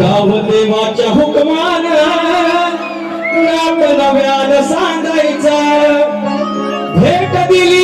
गावदेवाच्या हुकमान नाट नव्यानं भेट दिली